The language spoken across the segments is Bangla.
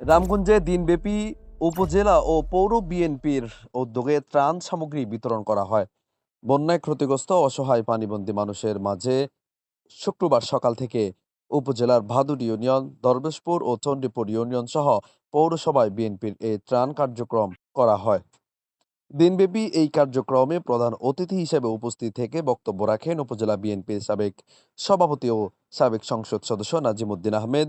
রামগঞ্জে দিনব্যাপী উপজেলা ও পৌর বিএনপির উদ্যোগে ত্রাণ সামগ্রী বিতরণ করা হয়। বন্যায় ক্ষতিগ্রস্ত অসহায় পানিবন্দী মানুষের মাঝে শুক্রবার সকাল থেকে উপজেলার ভাদুর ইউনিয়ন, দরবেশপুর ও চণ্ডীপুর ইউনিয়ন সহ পৌরসভায় বিএনপির এই ত্রাণ কার্যক্রম করা হয়। দিনব্যাপী এই কার্যক্রমে প্রধান অতিথি হিসেবে উপস্থিত থেকে বক্তব্য রাখেন উপজেলা বিএনপির সাবেক সভাপতি ও সাবেক সংসদ সদস্য নাজিমুদ্দিন আহমেদ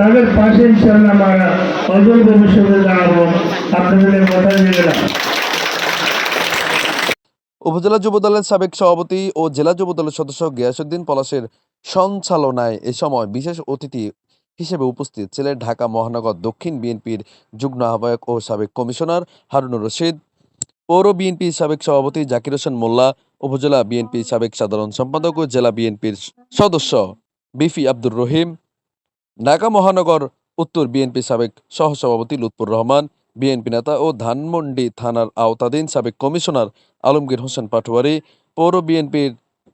তাদের পাশে ইনশাল্লাহ আমরা অদূর ভবিষ্যতে দাঁড়াবো। আপনাদের কথা নিয়ে না উপজেলা যুবদলের সাবেক সভাপতি ও জেলা যুবদলের সদস্য গিয়াসুদ্দিন পলাশের সঞ্চালনায় এ সময় বিশেষ অতিথি হিসেবে উপস্থিত ছিলেন ঢাকা মহানগর দক্ষিণ বিএনপির যুগ্ম আহ্বায়ক ও সাবেক কমিশনার হারুনুর রশিদ, পৌর বিএনপির সাবেক সভাপতি জাকির হোসেন মোল্লা, উপজেলা বিএনপির সাবেক সাধারণ সম্পাদক ও জেলা বিএনপির সদস্য বিফি আব্দুর রহিম ঢাকা মহানগর উত্তর বিএনপি সাবেক সহসভাপতি লুৎফুর রহমান, বিএনপি নেতা ও ধানমন্ডি থানার আওতাধীন সাবেক কমিশনার আলমগীর হোসেন পাটোয়ারি, পৌর বিএনপির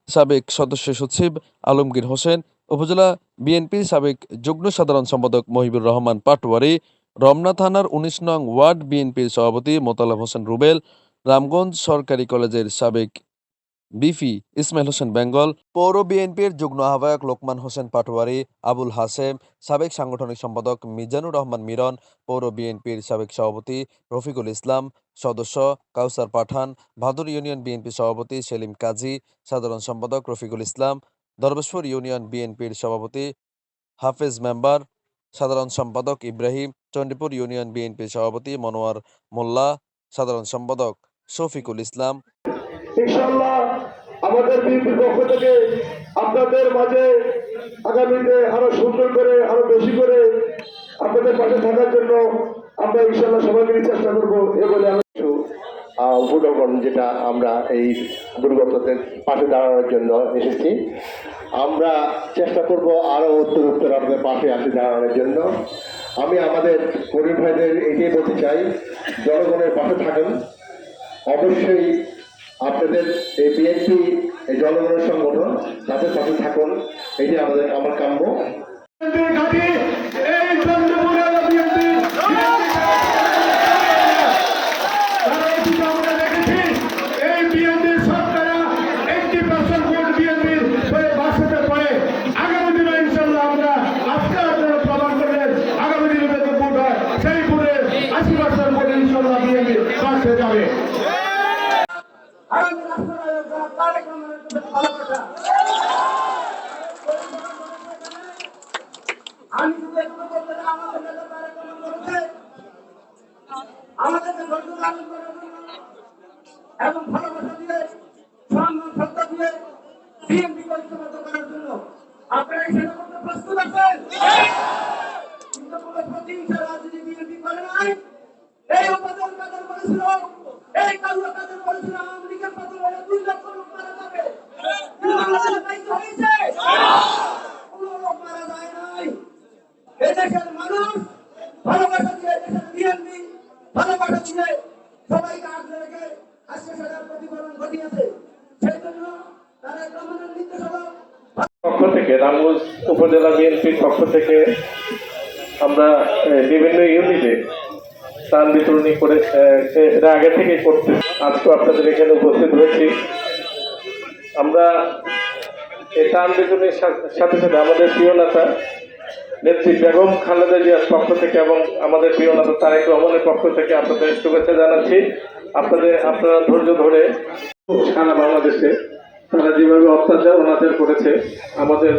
সাবেক সদস্য সচিব আলমগীর হোসেন, উপজেলা বিএনপির সাবেক যুগ্ম সাধারণ সম্পাদক মহিবুর রহমান পাটোয়ারি, রমনা থানার উনিশ নং ওয়ার্ড বিএনপির সভাপতি মোতালেব হোসেন রুবেল, রামগঞ্জ সরকারি কলেজের সাবেক বিফি, ইসমাইল হোসেন বেঙ্গল, পৌর বিএনপির যুগ্ম আহ্বায়ক লোকমান হোসেন পাটোয়ারি, আবুল হাসেম সাবেক সাংগঠনিক সম্পাদক মিজানুর রহমান মিরন, পৌর বিএনপির সাবেক সভাপতি রফিকুল ইসলাম, সদস্য কাউসার পাঠান, ভাদুর ইউনিয়ন বিএনপি সভাপতি সেলিম কাজী, সাধারণ সম্পাদক রফিকুল ইসলাম দরবেশপুর ইউনিয়ন বিএনপির সভাপতি হাফেজ মেম্বার, সাধারণ সম্পাদক ইব্রাহিম, চণ্ডীপুর ইউনিয়ন বিএনপির সভাপতি মনোয়ার মোল্লা, সাধারণ সম্পাদক শফিকুল ইসলাম। ইনশাল্লাহ আমাদের বিএনপির পক্ষ থেকে আপনাদের মাঝে আগামীতে আরও সুন্দর করে, আরও বেশি করে আপনাদের পাশে থাকার জন্য আমরা ইনশাল্লাহ সবাই মিলে চেষ্টা করব এ বলে আমি যেটা আমরা এই দুর্গতদের পাশে দাঁড়ানোর জন্য এসেছি। আমরা চেষ্টা করব আরও উত্তর উত্তর আপনাদের পাশে আসে দাঁড়ানোর জন্য। আমি আমাদের করিম ভাইদের এটাই বলতে চাই, জনগণের পাশে থাকুন। অবশ্যই আপনাদের এই বিএনপি এই জনগণের সংগঠন তাদের পাশে থাকুন এটি আমাদের আমার কাম্য এই চন্দ্রপুরের বিএনপি আমরা দেখেছি এই বিএনপির সরকারা এইটি পার্সেন্ট ভোট বিএনপির হয়ে বাসাতে পারে আগামী দিনে ইনশাল্লাহ আমরা আজকে আপনারা প্রমাণ করবেন আগামী দিনে যদি ভোট হয় সেই ভোটে আশি পার্সেন্ট ভোট ইনশাল্লাহ বিএনপি বাসে যাবে আগামী রাষ্ট্রনায়ক যারা তারেক রহমানের প্রতি ভালোবাসা আমি শুধু এটুকু বলতে চাই, আমাদের নেতা তারেক রহমান বলেছে আমাদেরকে ধৈর্য ধারণ করার জন্য এবং ভালোবাসা দিয়ে, সম্মান, শ্রদ্ধা দিয়ে বিএনপি পরিচালিত করার জন্য আপনারা সেটা করতে প্রস্তুত আছেন? রাজনীতি এই উপাদান কাদের করেছিল এই কাল্লা কাদের বলেছিল আওয়ামী লীগের পতন হলে দুই লক্ষ লোক মারা যাবে কিন্তু বাংলাদেশে তাই তো হয়েছে কোনো লোক মারা যায় নাই এদেশের মানুষ ভালোবাসা দিয়ে এদেশের বিএনপি ভালোবাসা দিয়ে সবাইকে আগলে রেখে আজকে সেটার প্রতিফলন ঘটিয়েছে সেই জন্য তারা রহমানের নির্দেশনা পক্ষ থেকে, রামগঞ্জ উপজেলা বিএনপির পক্ষ থেকে আমরা বিভিন্ন ইউনিটে ত্রাণ বিতরণী করে এটা আগে থেকে করতে আজকে আপনাদের এখানে উপস্থিত হয়েছি। আমরা এই ত্রাণ বিতরণীর সাথে সাথে আমাদের প্রিয় নেতা, নেত্রী বেগম খালেদা জিয়ার পক্ষ থেকে এবং আমাদের প্রিয় নেতা তারেক রহমানের পক্ষ থেকে আপনাদের শুভেচ্ছা জানাচ্ছি। আপনাদের, আপনারা ধৈর্য ধরে সারা বাংলাদেশে তারা যেভাবে অত্যাচার অনাচার করেছে, আমাদের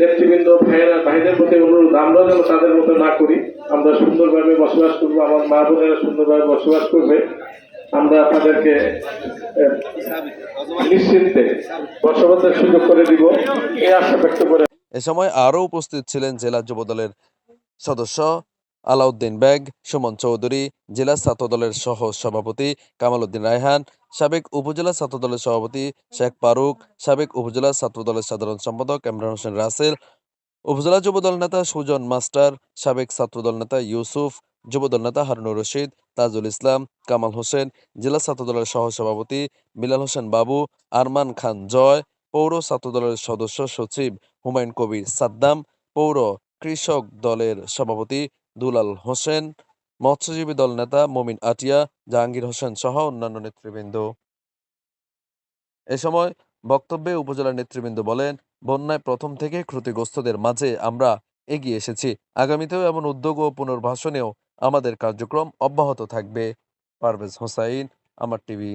নেতৃবৃন্দ, ভাইয়েরা, ভাইদের প্রতি অনুরোধ, আমরা যেন তাদের মতো না করি। আমরা সুন্দরভাবে বসবাস করব, আমার মা বোনেরা সুন্দরভাবে বসবাস করবে। আমরা আপনাদেরকে নিশ্চিন্তে বসবাসের সুযোগ করে দিব। এই আশা ব্যক্ত করে এ সময় আরও উপস্থিত ছিলেন জেলা যুবদলের সদস্য আলাউদ্দিন বেগ, সুমন চৌধুরী, জেলা ছাত্রদলের সহ সভাপতি কামাল উদ্দিন রায়হান, সাবেক উপজেলা ছাত্রদলের সভাপতি শেখ ফারুক, সাবেক উপজেলা ছাত্রদলের সাধারণ সম্পাদক ইমরান হোসেন রাসেল, উপজেলা যুবদল নেতা সুজন মাস্টার, সাবেক ছাত্রদল নেতা ইউসুফ, যুবদল নেতা হারুনুর রশিদ, তাজুল ইসলাম, কামাল হোসেন, জেলা ছাত্রদলের সহসভাপতি বিলাল হোসেন বাবু, আরমান খান জয়, পৌর ছাত্রদলের সদস্য সচিব হুমায়ুন কবির সাদ্দাম, পৌর কৃষক দলের সভাপতি দুলাল হোসেন, মৎস্যজীবী দল নেতা মমিন আটিয়া জাহাঙ্গীর হোসেন সহ অন্যান্য নেতৃবৃন্দ। এ সময় বক্তব্যে উপজেলা নেতৃবৃন্দ বলেন, বন্যায় প্রথম থেকে ক্ষতিগ্রস্তদের মাঝে আমরা এগিয়ে এসেছি। আগামীতেও এমন উদ্যোগ ও পুনর্বাসনেও আমাদের কার্যক্রম অব্যাহত থাকবে। পারভেজ হোসাইন, আমার টিভি।